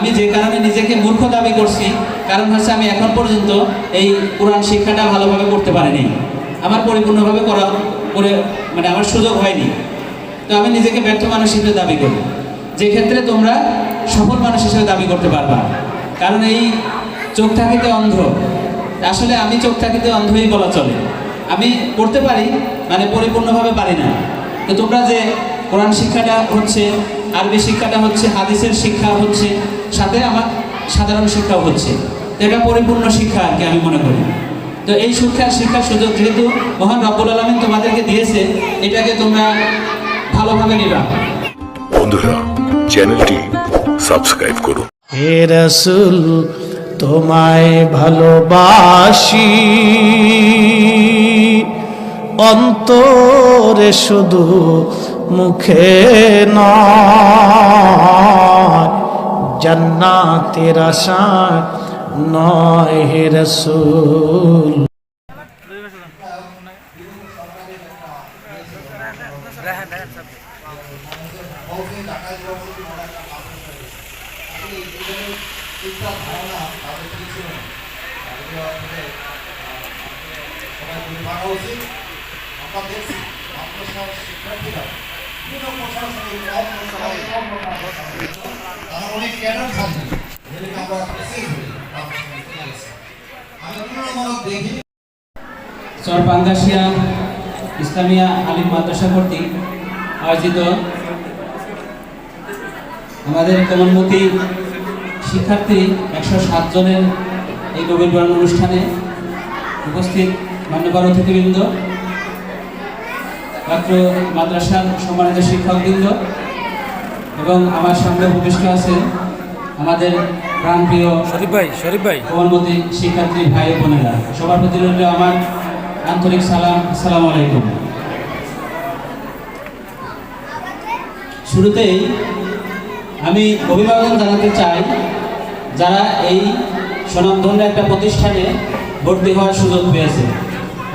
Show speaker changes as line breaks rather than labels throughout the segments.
আমি যে কারণে নিজেকে মূর্খ দাবি করছি, কারণ হচ্ছে আমি এখন পর্যন্ত এই কোরআন শিক্ষাটা ভালোভাবে করতে পারিনি। আমার পরিপূর্ণভাবে করা, করে মানে আমার সুযোগ হয়নি। তো আমি নিজেকে ব্যর্থ মানুষ হিসেবে দাবি করি। যে ক্ষেত্রে তোমরা সফল মানুষ হিসেবে দাবি করতে পারবা। কারণ এই চোখ থাকিতে অন্ধ। আসলে আমি চোখ থাকিতে অন্ধই বলা চলে। আমি করতে পারি মানে পরিপূর্ণভাবে পারি না। তো তোমরা যে কোরআন শিক্ষাটা হচ্ছে, আরবি শিক্ষাটা হচ্ছে, হাদিসের শিক্ষা হচ্ছে সাথে আমার সাধারণ শিক্ষাও হচ্ছে। তো এটা পরিপূর্ণ শিক্ষা আর কি আমি মনে করি। তো এই শিক্ষা শিক্ষার সুযোগ যেহেতু মহান রব্বুল আলমিন তোমাদেরকে দিয়েছে এটাকে তোমরা ভালোভাবে নিবা।
বন্ধুরা চ্যানেলটি সাবস্ক্রাইব করুন।
হে রসুল তোমায় ভালোবাসি। অন্তরে শুধু মুখে নয়। জান্নাতের আশা নয় হে রসুল।
শিক্ষার্থীরা তারা অনেক
ইসলামিয়া আলিম মাদ্রাসা কর্তৃক আয়োজিত আমাদের কমলমতি শিক্ষার্থী একশো সাত জনের এই নবীনবরণ অনুষ্ঠানে উপস্থিত মান্যবর অতিথিবৃন্দ। মাত্র মাদ্রাসার সম্মানিত শিক্ষকবৃন্দ এবং আমার সামনে উপবিষ্ট আছে আমাদের প্রাণপ্রিয়
শরীফ ভাই শরীফ ভাই।
কোমলমতি শিক্ষার্থী ভাই বোনেরা। সবার প্রতি রইল আমার আন্তরিক সালাম আসসালামু আলাইকুম। শুরুতেই আমি অভিভাবক জানাতে চাই যারা এই স্বনামধন্য একটা প্রতিষ্ঠানে ভর্তি হওয়ার সুযোগ পেয়েছে।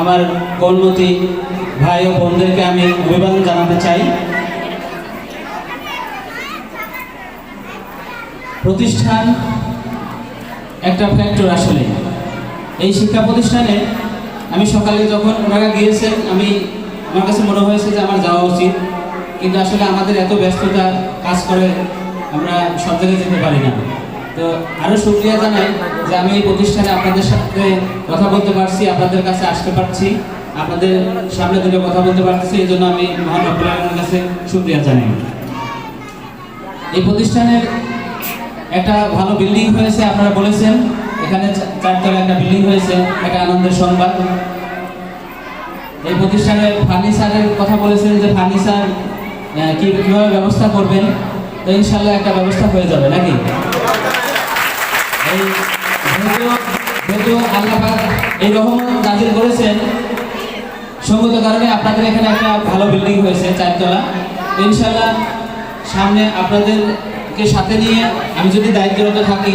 আমার কোমলমতি ভাই ও বোনদেরকে আমি অভিবাদন জানাতে চাই। প্রতিষ্ঠান একটা ফ্যাক্টর আসলে। এই শিক্ষা প্রতিষ্ঠানে আমি সকালে যখন ওনারা গিয়েছেন, আমি, আমার কাছে মনে হয়েছে যে আমার যাওয়া উচিত। কিন্তু আসলে আমাদের এত ব্যস্ততা কাজ করে আমরা সব জায়গায় যেতে পারি না। তো আরও শুক্রিয়া জানাই যে আমি এই প্রতিষ্ঠানে আপনাদের সাথে কথা বলতে পারছি, আপনাদের কাছে আসতে পারছি। আপনাদের সামনে দুটো কথা বলতে পারতেছি, এই জন্য আমি মহান রব্বুল কাছে শুক্রিয়া জানাই। এই প্রতিষ্ঠানের একটা ভালো বিল্ডিং হয়েছে, আপনারা বলেছেন। এখানে চারতলা একটা বিল্ডিং হয়েছে, একটা আনন্দের সংবাদ। এই প্রতিষ্ঠানের ফার্নিচারের কথা বলেছেন যে ফার্নিচার কীভাবে ব্যবস্থা করবেন? তো ইনশাল্লাহ একটা ব্যবস্থা হয়ে যাবে, নাকি? এই আল্লাহ এই রহমত নাজিল করেছেন সঙ্গত কারণে আপনাদের এখানে একটা ভালো বিল্ডিং হয়েছে চারতলা। ইনশাল্লাহ সামনে আপনাদেরকে সাথে নিয়ে আমি যদি দায়িত্বরত থাকি,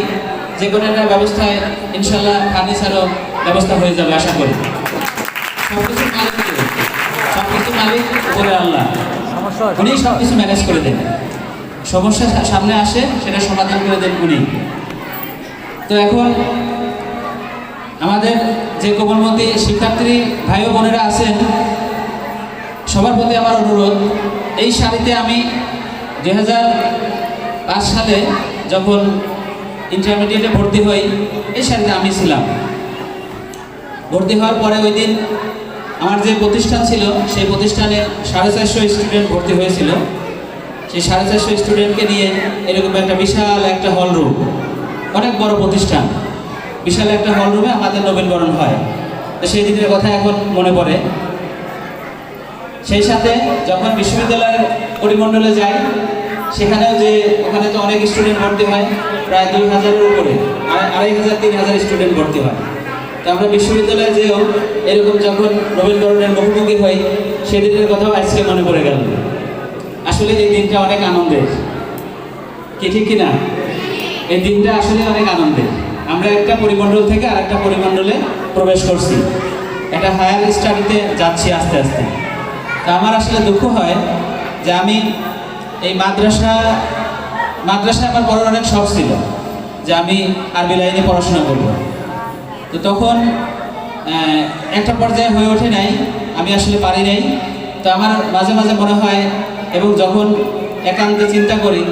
যে কোনো একটা ব্যবস্থায় ইনশাল্লাহ ফার্নিচারও ব্যবস্থা হয়ে যাবে, আশা করি। সবকিছু মালিক কে? সবকিছু মালিক করে আল্লাহ। উনি সব কিছু ম্যানেজ করে দেন সমস্যা সামনে আসে, সেটা সমাধান করে দেন উনি। তো এখন আমাদের যে কোমলমতি শিক্ষার্থী ভাই বোনেরা আছেন, সবার প্রতি আমার অনুরোধ, এই শাড়িতে আমি পাঁচ সালে যখন ইন্টারমিডিয়েটে ভর্তি হই, এই শাড়িতে আমি ছিলাম। ভর্তি হওয়ার পরে ওই দিন আমার যে প্রতিষ্ঠান ছিল, সেই প্রতিষ্ঠানে সাড়ে চারশো স্টুডেন্ট ভর্তি হয়েছিল। সেই সাড়ে চারশো স্টুডেন্টকে নিয়ে এরকম একটা বিশাল একটা হল রুম অনেক বড় প্রতিষ্ঠান। বিশাল একটা হল রুমে আমাদের নবীনবরণ হয়। তো সেই দিনের কথা এখন মনে পড়ে। সেই সাথে যখন বিশ্ববিদ্যালয়ের পরিমণ্ডলে যাই, সেখানেও যে ওখানে তো অনেক স্টুডেন্ট ভর্তি হয়, প্রায় দুই হাজারের উপরে, আড়াই- হাজার, তিন হাজার স্টুডেন্ট ভর্তি হয়। তো আমরা বিশ্ববিদ্যালয়ে যেও এরকম যখন রবীন্দ্রনাথের মুখোমুখি হই সেদিনের কথাও আজকে মনে পড়ে গেল। আসলে এই দিনটা অনেক আনন্দের। কি ঠিক কিনা? এই দিনটা আসলে অনেক আনন্দের। আমরা একটা পরিমণ্ডল থেকে আরেকটা পরিমণ্ডলে প্রবেশ করছি। একটা হায়ার স্টাডিতে যাচ্ছি আস্তে আস্তে। তা আমার আসলে দুঃখ হয় যে আমি এই মাদ্রাসা মাদ্রাসায় আমার পড়ার অনেক শখ ছিল যে আমি আরবি লাইনে পড়াশোনা করব। তো তখন একটা পর্যায়ে হয়ে ওঠে নাই, আমি আসলে পারি নাই। তো আমার মাঝে মাঝে মনে হয়, এবং যখন একান্তে চিন্তা করি,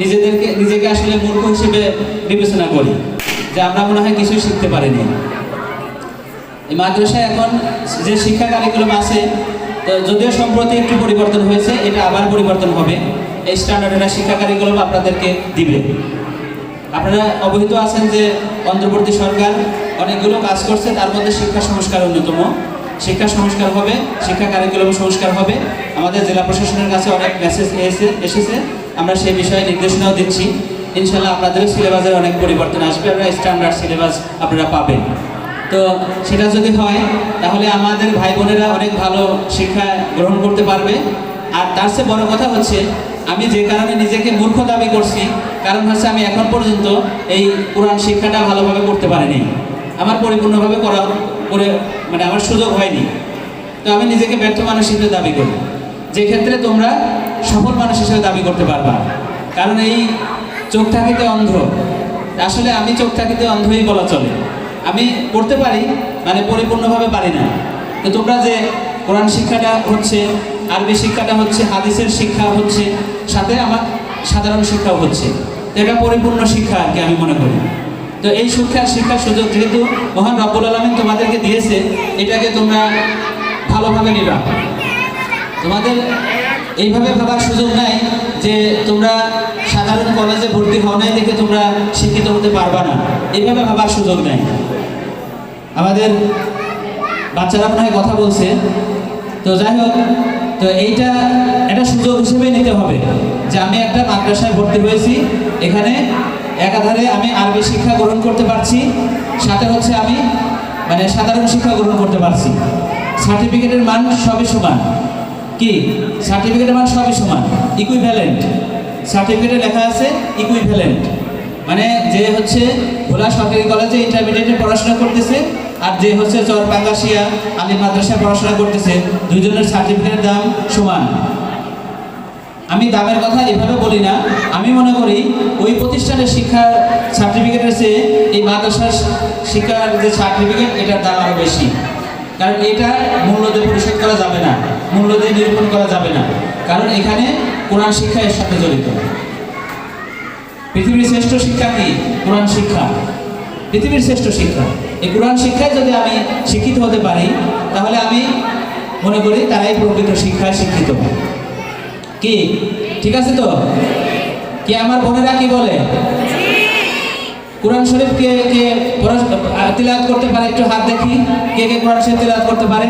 নিজেদেরকে, নিজেকে আসলে মূর্খ হিসেবে বিবেচনা করি। যে আমরা মনে হয় কিছুই শিখতে পারিনি। এই মাদ্রাসায় এখন যে শিক্ষা কারিকুলাম আছে, তো যদিও সম্প্রতি একটু পরিবর্তন হয়েছে, এটা আবার পরিবর্তন হবে। এই স্ট্যান্ডার্ডের শিক্ষা কারিকুলাম আপনাদেরকে দিবে। আপনারা অবহিত আছেন যে অন্তর্বর্তী সরকার অনেকগুলো কাজ করছে, তার মধ্যে শিক্ষা সংস্কার অন্যতম। শিক্ষা সংস্কার হবে, শিক্ষা কারিকুলাম সংস্কার হবে। আমাদের জেলা প্রশাসনের কাছে অনেক মেসেজ এসে এসেছে। আমরা সেই বিষয়ে নির্দেশনাও দিচ্ছি। ইনশাল্লাহ আপনাদের সিলেবাসের অনেক পরিবর্তন আসবে আপনারা স্ট্যান্ডার্ড সিলেবাস আপনারা পাবেন। তো সেটা যদি হয়, তাহলে আমাদের ভাই বোনেরা অনেক ভালো শিক্ষা গ্রহণ করতে পারবে। আর তার চেয়ে বড় কথা হচ্ছে, আমি যে কারণে নিজেকে মূর্খ দাবি করছি, কারণ হচ্ছে আমি এখন পর্যন্ত এই কোরআন শিক্ষাটা ভালোভাবে করতে পারিনি। আমার পরিপূর্ণভাবে করা, করে মানে আমার সুযোগ হয়নি। তো আমি নিজেকে ব্যর্থ মানুষ হিসেবে দাবি করি। যে ক্ষেত্রে তোমরা সফল মানুষ হিসেবে দাবি করতে পারবা। কারণ এই চোখ থাকিতে অন্ধ। আসলে আমি চোখ থাকিতে অন্ধই বলা চলে। আমি পড়তে পারি মানে পরিপূর্ণভাবে পারি না। তো তোমরা যে কোরআন শিক্ষাটা হচ্ছে, আরবি শিক্ষাটা হচ্ছে, হাদিসের শিক্ষা হচ্ছে, সাথে আমার সাধারণ শিক্ষাও হচ্ছে। তো এটা পরিপূর্ণ শিক্ষা আর কি আমি মনে করি। তো এই শিক্ষা শিক্ষার সুযোগ যেহেতু মহান রব্বুল আলমিন তোমাদেরকে দিয়েছে, এটাকে তোমরা ভালোভাবে নিবা। তোমাদের এইভাবে ভাবার সুযোগ নাই যে তোমরা সাধারণ কলেজে ভর্তি হও নাই দেখে তোমরা শিক্ষিত হতে পারবা না। এইভাবে ভাবার সুযোগ নাই। আমাদের বাচ্চারা মনে কথা বলছে। তো যাই হোক, তো এইটা একটা সুযোগ হিসেবে নিতে হবে যে আমি একটা মাদ্রাসায় ভর্তি হয়েছি, এখানে একাধারে আমি আরবি শিক্ষা গ্রহণ করতে পারছি, সাথে হচ্ছে আমি মানে সাধারণ শিক্ষা গ্রহণ করতে পারছি। সার্টিফিকেটের মান সবই সমান। কি? সার্টিফিকেটের মান সবই সমান। ইকুইভ্যালেন্ট সার্টিফিকেটে লেখা আছে ইকুইভ্যালেন্ট মানে যে হচ্ছে ভোলা সরকারি কলেজে ইন্টারমিডিয়েটে পড়াশোনা করতেছে, আর যে হচ্ছে চর পাঙ্গাসিয়া আলী মাদ্রাসায় পড়াশোনা করতেছে, দুইজনের সার্টিফিকেটের দাম সমান। আমি দামের কথা এভাবে বলি না। আমি মনে করি ওই প্রতিষ্ঠানের শিক্ষার সার্টিফিকেটের চেয়ে এই মাদ্রাসার শিক্ষার যে সার্টিফিকেট এটার দাম আরও বেশি। কারণ এটা মূল্য দিয়ে পরিশোধ করা যাবে না। মূল্য দিয়ে নিরূপণ করা যাবে না। কারণ এখানে কোরআন শিক্ষা এর সাথে জড়িত। পৃথিবীর শ্রেষ্ঠ শিক্ষা কি? কোরআন শিক্ষা। পৃথিবীর শ্রেষ্ঠ শিক্ষা। এই কোরআন শিক্ষায় যদি আমি শিক্ষিত হতে পারি, তাহলে আমি মনে করি তারাই প্রকৃত শিক্ষায় শিক্ষিত। কি? ঠিক আছে তো? কি আমার বোনেরা কি বলে? কোরআন শরীফ কে কে তিলাওয়াত করতে পারে? একটু হাত দেখি। কে কে কোরআন শরীফ তিলাওয়াত করতে পারে?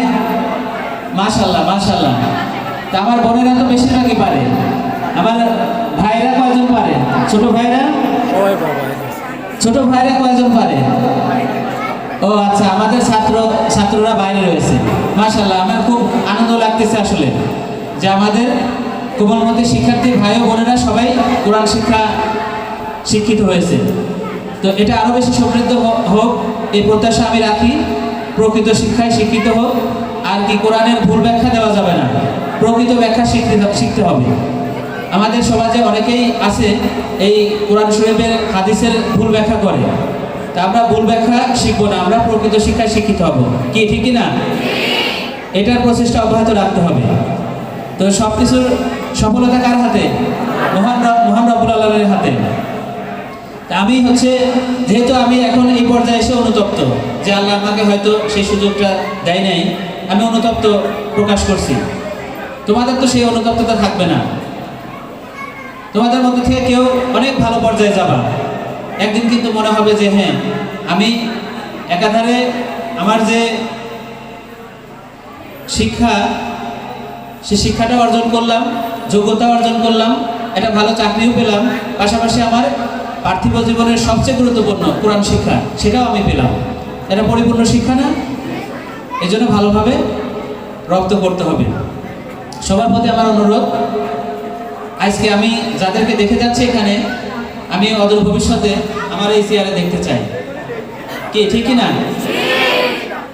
মাশাল্লাহ মাশাল্লাহ তা আমার বোনেরা তো বেশিরভাগই পারে। আমার ভাইরা কয়জন পারে? ছোট ভাইরা? ছোট ভাইরা কয়জন পারে? ও আচ্ছা আমাদের ছাত্র ছাত্ররা বাইরে রয়েছে। মাশাল্লাহ আমার খুব আনন্দ লাগতেছে আসলে যে আমাদের কোমলমতি শিক্ষার্থী ভাই ও বোনেরা সবাই কোরআন শিক্ষা শিক্ষিত হয়েছে। তো এটা আরও বেশি সমৃদ্ধ হোক এই প্রত্যাশা আমি রাখি। প্রকৃত শিক্ষায় শিক্ষিত হোক। আর কি কোরআনের ভুল ব্যাখ্যা দেওয়া যাবে না। প্রকৃত ব্যাখ্যা শিখতে শিখতে হবে। আমাদের সমাজে অনেকেই আছে, এই কোরআন শরীফের হাদিসের ভুল ব্যাখ্যা করে। তা আমরা ভুল ব্যাখ্যা শিখব না, আমরা প্রকৃত শিক্ষায় শিক্ষিত হব। কি, ঠিক না? এটার প্রচেষ্টা অব্যাহত রাখতে হবে। তো সব কিছুর সফলতা কার হাতে? মহান মহান রব্বুল আলমের হাতে। আমি হচ্ছে, যেহেতু আমি এখন এই পর্যায়ে এসে অনুতপ্ত যে আল্লাহ আমাকে হয়তো সেই সুযোগটা দেয় নাই আমি অনুতপ্ত প্রকাশ করছি। তোমাদের তো সেই অনুতপ্ততা থাকবে না। তোমাদের মধ্যে থেকে কেউ অনেক ভালো পর্যায়ে যাবা। একদিন কিন্তু মনে হবে যে হ্যাঁ আমি একাধারে আমার যে শিক্ষা, সে শিক্ষাটা অর্জন করলাম, যোগ্যতা অর্জন করলাম, একটা ভালো চাকরিও পেলাম, পাশাপাশি আমার পার্থিব জীবনের সবচেয়ে গুরুত্বপূর্ণ কোরআন শিক্ষা, সেটাও আমি পেলাম। এটা পরিপূর্ণ শিক্ষা না? এই জন্য ভালোভাবে রপ্ত করতে হবে। সবার প্রতি আমার অনুরোধ, আজকে আমি যাদেরকে দেখে যাচ্ছি এখানে, আমি অদূর ভবিষ্যতে আমার এই চেয়ারে দেখতে চাই। কি, ঠিক কি না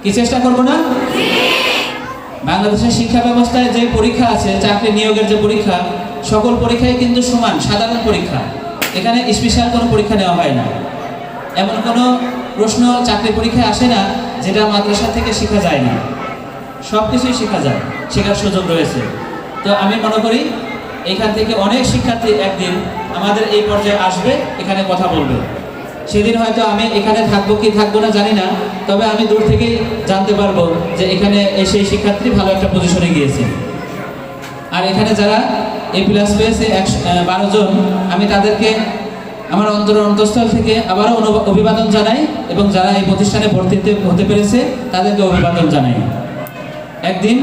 কি চেষ্টা করব না? বাংলাদেশের শিক্ষা ব্যবস্থায় যে পরীক্ষা আছে, চাকরি নিয়োগের যে পরীক্ষা, সকল পরীক্ষাই কিন্তু সমান, সাধারণ পরীক্ষা। এখানে স্পেশাল কোনো পরীক্ষা নেওয়া হয় না। এমন কোনো প্রশ্ন চাকরি পরীক্ষায় আসে না যেটা মাদ্রাসা থেকে শেখা যায় না। সব কিছুই শেখা যায়, শেখার সুযোগ রয়েছে। তো আমি মনে করি, এখান থেকে অনেক শিক্ষার্থী একদিন আমাদের এই পর্যায়ে আসবে, এখানে কথা বলবে। সেদিন হয়তো আমি এখানে থাকব কি থাকব না জানি না, তবে আমি দূর থেকেই জানতে পারব যে এখানে এই সেই শিক্ষার্থী ভালো একটা পজিশনে গিয়েছে। আর এখানে যারা এ প্লাস পেয়েছে, একশো বারো জন, আমি তাদেরকে আমার অন্তর অন্তঃস্থল থেকে আবারও অভিবাদন জানাই এবং যারা এই প্রতিষ্ঠানে ভর্তিতে হতে পেরেছে, তাদেরকে অভিবাদন জানাই। একদিন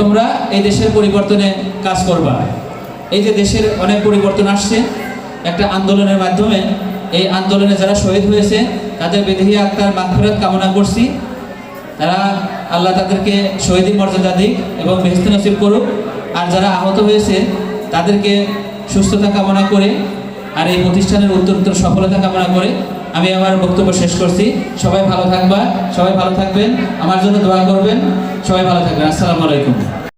তোমরা এই দেশের পরিবর্তনে কাজ করবা। এই যে দেশের অনেক পরিবর্তন আসছে, একটা আন্দোলনের মাধ্যমে এই আন্দোলনে যারা শহীদ হয়েছে, তাদের বিদেহী আত্মার মাগফিরাত কামনা করছি। তারা আল্লাহ তাদেরকে শহীদের মর্যাদা দিক এবং বেহেস্ত নসিব করুক। আর যারা আহত হয়েছে, তাদেরকে সুস্থতা কামনা করে আর এই প্রতিষ্ঠানের উত্তরোত্তর সফলতা কামনা করে আমি আমার বক্তব্য শেষ করছি। সবাই ভালো থাকবা, সবাই ভালো থাকবেন। আমার জন্য দোয়া করবেন, সবাই ভালো থাকবেন। আসসালামু আলাইকুম।